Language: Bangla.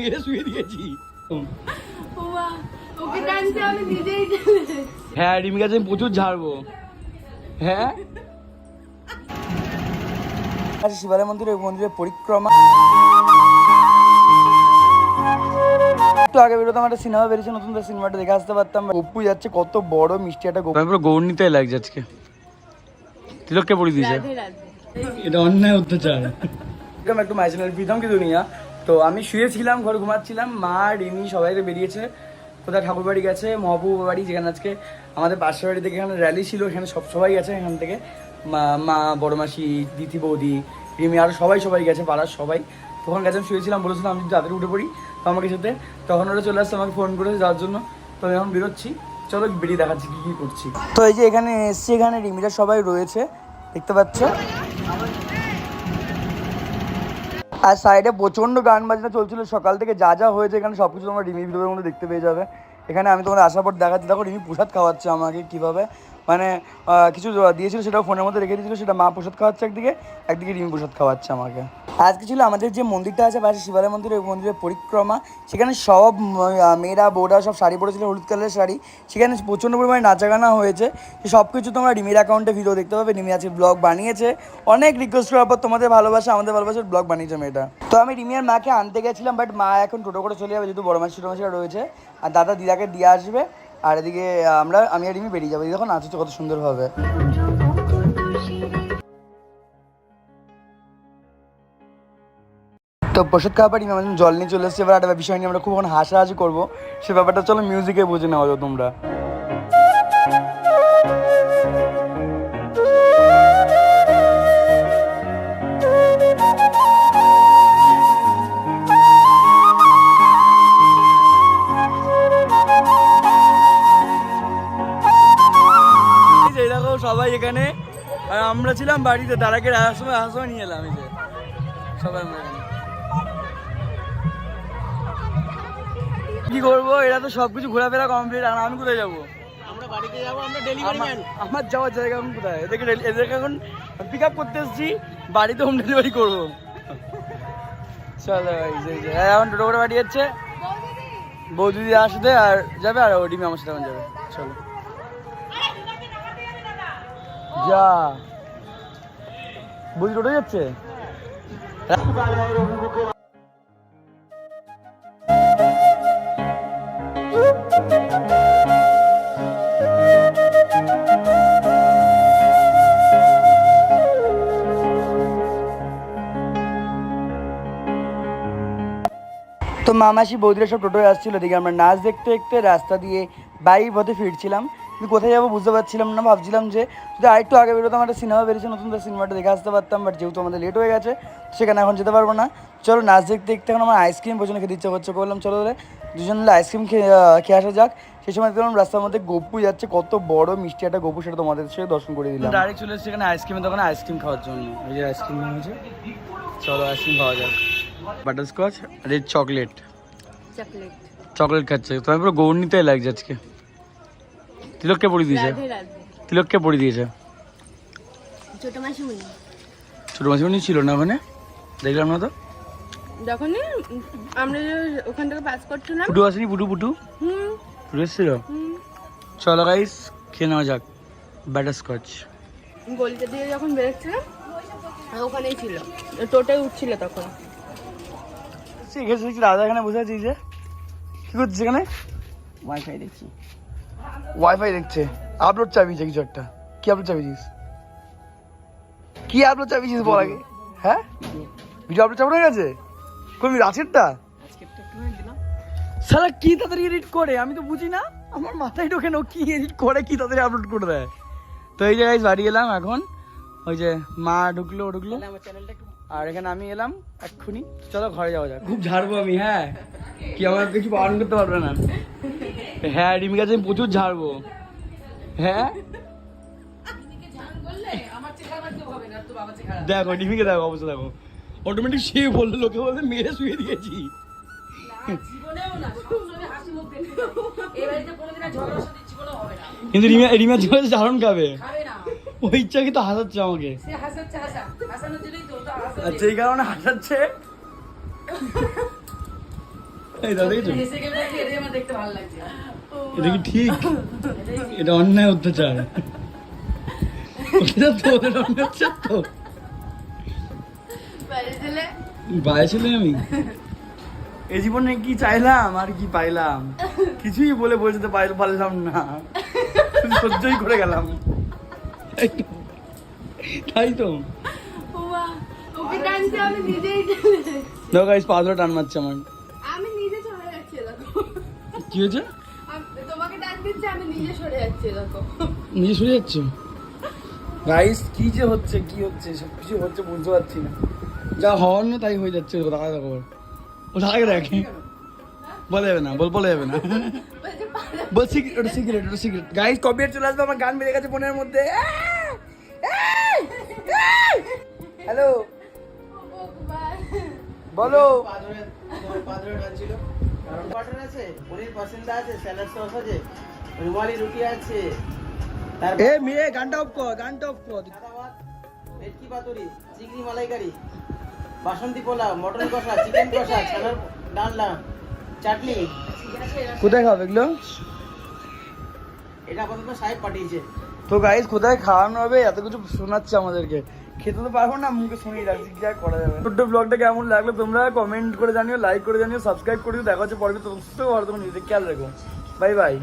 মেরে শুয়ে দিয়েছি। ওমা, ওকে টানতে আমি নিজেই হ্যাঁ রিমি গাছে আমি প্রচুর ঝাড়বো। হ্যাঁ? আচ্ছা শিবালয় মন্দিরের মন্দিরের পরিক্রমা। একটু আগে বেরোতাম একটা সিনেমা বেরিয়েছে নতুন সিনেমাটা দেখে আসতে পারতাম। গপ্পু যাচ্ছে কত বড় মিষ্টি একটা গপ্পু পুরো গৌরনীতাই লাগছে আজকে। তিলককে দিয়েছে। এটা অন্যায় অত্যাচার। একটু প্রীতম কি দুনিয়া? তো আমি শুয়েছিলাম, ঘর ঘুমাচ্ছিলাম। মা, রিমি সবাই বেরিয়েছে। কোথায় ঠাকুর বাড়ি গেছে মহাপুর বাড়ি, যেখানে আজকে আমাদের পাশের বাড়ি থেকে এখানে র্যালি ছিল, এখানে সব সবাই গেছে এখান থেকে। মা বড় মাসি, দিদি, বৌদি, রিমি আরও সবাই সবাই গেছে, পাড়ার সবাই। তখন গেছে, আমি শুয়েছিলাম, বলেছিলাম আমি যদি তাড়াতাড়ি উঠে পড়ি, তো আমাকে সাথে তখন ওরা চলে আসছে, আমাকে ফোন করেছে যাওয়ার জন্য। তো আমি এখন বেরোচ্ছি। চলো বেরিয়ে দেখাচ্ছি কী কী করছি। তো এই যে এখানে এসছি, এখানে রিমিরা সবাই রয়েছে, দেখতে পাচ্ছ? আর সাইডে প্রচণ্ড গান বাজনা চলছিল। সকাল থেকে যা যা হয়েছে এখানে সব কিছু তোমরা রিমি ভিডিওর মধ্যে দেখতে পেয়ে যাবে। এখানে আমি তোমাদের আসার পর দেখাচ্ছি। দেখো, রিমি প্রসাদ খাওয়াচ্ছে আমাকে কীভাবে। মানে কিছু দিয়েছিল সেটাও ফোনের মধ্যে রেখে দিয়েছিল, সেটা মা প্রসাদ খাওয়াচ্ছে একদিকে একদিকে রিমি প্রসাদ খাওয়াচ্ছে আমাকে। আজকে ছিল আমাদের যে মন্দিরটা আছে, পাশে শিবালয় মন্দির, ওই মন্দিরের পরিক্রমা। সেখানে সব মেয়েরা, বউরা সব শাড়ি পরেছিল, হলুদ কালারের শাড়ি। সেখানে প্রচণ্ড পরিমাণে নাচাগানা হয়েছে। সব কিছু তোমরা রিমির অ্যাকাউন্টে ভিডিও দেখতে পাবে। রিমি আছে ব্লগ বানিয়েছে। অনেক রিকোয়েস্ট করার পর তোমাদের ভালোবাসা, আমাদের ভালোবাসার ব্লগ বানিয়েছে মেয়েটা। তো আমি রিমিয়ার মাকে আনতে গেছিলাম বাট মা এখন টোটো করে চলে যাবে, যেহেতু বড় মাসি, ছোটো মাসিরা রয়েছে। আর দাদা দিদাকে দিয়ে আসবে। আর এদিকে আমরা, আমি আর রিমি বেরিয়ে যাব। দেখো হচ্ছে কত সুন্দর সুন্দরভাবে। তো প্রসাদ খাওয়া পারি আমাদের জল নিয়ে চলে এসেছে। এবার একটা বিষয় নিয়ে আমরা খুব এখন হাসাহাসি করব। সে ব্যাপারটা চলো মিউজিকে বুঝে নেওয়া যাও তোমরা। সবাই এখানে। আর আমরা ছিলাম বাড়িতে তারাকে আসার সময় আসার সময় নিয়ে এলাম এই যে। সবাই আমরা এখানে। কি করব? এরা তো সবকিছু ঘোরাফেরা কমপ্লিট আর আমি কোথায় যাব? আমরা যাওয়ার জায়গা এখন কোথায়? এদেরকে এদেরকে এখন পিক আপ করতে এসেছি বাড়িতে হোম ডেলিভারি করব। চলো এই যে- এই এখন টোটো করে বাড়ি যাচ্ছে। বৌদিদি আসবে আর যাবে আর ওডিমি আমার সাথে যাবে। চলো। যা। যাচ্ছে? তো মামাসি বৌদিরা সব টোটোয় আসছিল, দেখি আমরা নাচ দেখতে দেখতে রাস্তা দিয়ে বাইক পথে ফিরছিলাম। কিন্তু কোথায় যাব বুঝতে পারছিলাম না ভাবছিলাম যে যদি আরেকটু আগে বেরোতাম একটা সিনেমা বেরিয়েছে নতুন তো সিনেমাটা দেখে আসতে পারতাম বাট যেহেতু আমাদের লেট হয়ে গেছে সেখানে এখন যেতে পারব না। চলো নাচ দেখতে দেখতে এখন আমার আইসক্রিম পর্যন্ত খেতে ইচ্ছা করছে করলাম চলো দুজন মিলে আইসক্রিম খেয়ে খেয়ে আসা যাক। সেই সময় দেখলাম রাস্তার মধ্যে গপু যাচ্ছে কত বড় মিষ্টি একটা গপু সেটা তোমাদের সাথে দর্শন করে দিলাম। ডাইরেক্ট চলে এসেছে এখানে আইসক্রিমের দোকানে আইসক্রিম খাওয়ার জন্য। এই যে আইসক্রিম হয়েছে। চলো আইসক্রিম খাওয়া যাক। Butterscotch red chocolate chocolate chocolate খাচ্ছে। তোমার পুরো গৌরনীতাই লাগছে আজকে। তিলককে পড়ি দিয়েছে। তিলককে পড়ি দিয়েছে। ছোট মাসিমণি। ছোট মাসিমণি ছিল না ওখানে? দেখলাম না তো। যখনই আমরা ওখান থেকে পাস করছিলাম। পুটু আসেনি পুটু পুটু? হুম। পুটু এসেছিল? হুম। চলো গাইস খেয়ে নেওয়া যাক। Butterscotch. গলিটা দিয়ে যখন বেরোচ্ছিলাম ওখানেই ছিল। টোটাই উঠছিল তখন। এখানে দেখছি দাদা এখানে বসে আছিস যে। কি করছিস এখানে? ওয়াইফাই দেখছি। ওয়াইফাই দেখছে। আপলোড চাপিয়েছে কিছু একটা। কি আপলোড চাপিয়েছিস কি আপলোড চাপিয়েছিস বল আগে? হ্যাঁ? ভিডিও আপলোড চাপানো হয়ে গেছে? কোন আজকেরটা? সারা কি তাড়াতাড়ি এডিট করে? আমি তো বুঝি না। আমার মাথায় ঢোকে না কি এডিট করে কি তাড়াতাড়ি আপলোড করে দেয়। তো এই জায়গায় বাড়ি এলাম এখন। ওই যে মা ঢুকলো ঢুকলো। আমার চ্যানেলটা একটু আর এখানে আমি এলাম এক্ষুনি। চলো ঘরে যাওয়া যাক। খুব ঝাড়বো আমি হ্যাঁ। কি আমার কিছু পালন করতে পারবে না। হ্যাঁ রিমি কাছে আমি প্রচুর ঝাড়বো। হ্যাঁ? দেখো রিমিকে দেখো অবস্থা দেখো। অটোমেটিক সে বলল লোকে বলতে মেরে শুয়ে দিয়েছি। কিন্তু রিমিয়া রিমিয়া জীবনে ঝাড়ন খাবে? ওই ইচ্ছা কিন্তু হাসাচ্ছে আমাকে? আচ্ছা এই কারণে হাসাচ্ছে। এই দাদা দেখছ? এটা কি ঠিক? এটা অন্যায় অত্যাচার। তো ওদের অন্যায় অত্যাচার তো। বাইরে ছেলে? আমি? এই জীবনে কি চাইলাম আর কি পাইলাম? কিছুই বলে বোঝাতে পাই- পারলাম না। সহ্যই করে গেলাম। তাই তো। দেখো গাইস পা টান মারছে আমার কি হয়েছে? তোমাকে টান দিচ্ছে আমি নিজে সরে যাচ্ছি দেখো নিজে শুয়ে যাচ্ছ? গাইস কি যে হচ্ছে কি হচ্ছে সব কিছু হচ্ছে বুঝতে পারছি না। যা হওয়ার না তাই হয়ে যাচ্ছে দেখা দেখো ও থাকে দেখে। বলে যাবে না বল বলে যাবে না। বল সিগারেট ওটা সিগারেট ওটা সিগারেট গাইস কপিরাইট চলে আসবে আমার গান বেড়ে গেছে ফোনের মধ্যে। হ্যালো। বলো। আছে পনির পাসিন্দা আছে স্যালাড সস আছে রুমালি রুটি আছে। তারপর এ মেয়ে গানটা অফ কর গানটা অফ কর। ভেটকি পাতুরি চিংড়ি মালাইকারি বাসন্তী পোলাও মটন কষা চিকেন কষা ছানার ডালনা চাটনি। কোথায় খাবে এগুলো? এটা আপাতত সাহেব পাঠিয়েছে। তো কোথায় খাওয়ানো হবে? এত কিছু শোনাচ্ছে আমাদেরকে। খেতে তো পারব না, মুখে শুনিয়ে রাখছি কি আর করা যাবে? ছোট্ট ব্লগটা কেমন লাগল তোমরা কমেন্ট করে জানিও লাইক করে জানিও সাবস্ক্রাইব করে দেখা হচ্ছে পরে তো সুস্থ ভালো তোমার নিজেদের খেয়াল রেখো। Bye bye